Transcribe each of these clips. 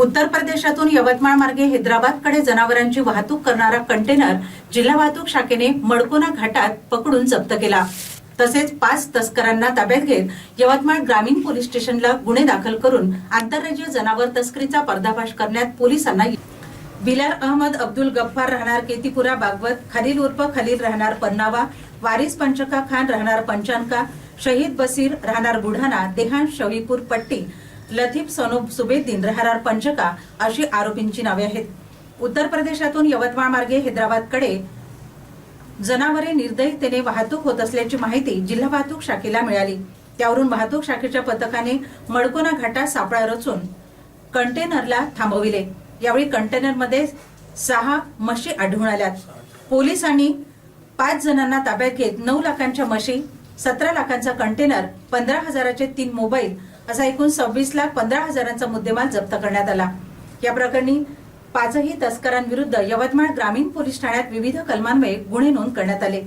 उत्तर प्रदेशातून यवतमाळ मार्गे हैदराबादकडे जनावरांची वाहतूक करणारा कंटेनर जिल्हा वाहतूक शाखेने मडकोना घाटात पकडून जप्त केला. तसेच पाच तस्करांना ताब्यात घेत यवतमाळ ग्रामीण पोलीस स्टेशनला गुन्हे दाखल करून आंतरराज्यीय जनावर तस्करीचा पर्दाफाश करण्यात पोलिसांना बिलाल अहमद अब्दुल गफ्फार राहणार केतीपुरा बागवत खलील उर्फ खलील राहणार पन्नावा वारिस पंचका खान राहणार पंचानका शहीद बसीर राहणार बुढाणा देहान शवीपूर पट्टी लतीफ सोनू सुबेद्दीन रहरार पंचका अशी आरोपींची नावे आहेत. उत्तर प्रदेशातून यवतमाळ मार्गे हैदराबादकडे जनावरे निर्दयीतेने वाहतूक होत असल्याची माहिती जिल्हा वाहतूक शाखेला मिळाली. त्यावरून वाहतूक शाखेच्या पथकाने मडकोना घाटात सापळा रचून कंटेनरला थांबविले. यावेळी कंटेनरमध्ये सहा म्हशी आढळून आल्यात. पोलिसांनी पाच जणांना ताब्यात घेत नऊ लाखांच्या म्हशी सतरा लाखांचा कंटेनर पंधरा हजाराचे तीन मोबाईल असा एकूण सव्वीस लाख पंधरा हजारांचा मुद्देमाल जप्त करण्यात आला. या प्रकरणी पाचही तस्करांविरुद्ध यवतमाळ ग्रामीण पोलीस ठाण्यात विविध कलमान्वये गुन्हे नोंद करण्यात आले.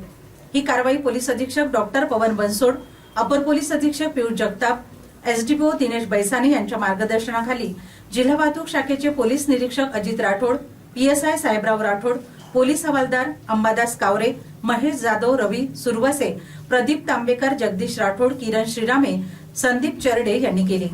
ही कारवाई पोलीस अधीक्षक डॉक्टर पवन बनसोड अपर पोलीस अधीक्षक पियुष जगताप एसडीपीओ दिनेश बैसाने यांच्या मार्गदर्शनाखाली जिल्हा वाहतूक शाखेचे पोलीस निरीक्षक अजित राठोड पीएसआय साहेबराव राठोड पोलीस हवालदार अंबादास कावरे महेश जाधव रवी सुरवसे प्रदीप तांबेकर जगदीश राठोड किरण श्रीरामे संदीप चरडे यांनी केली.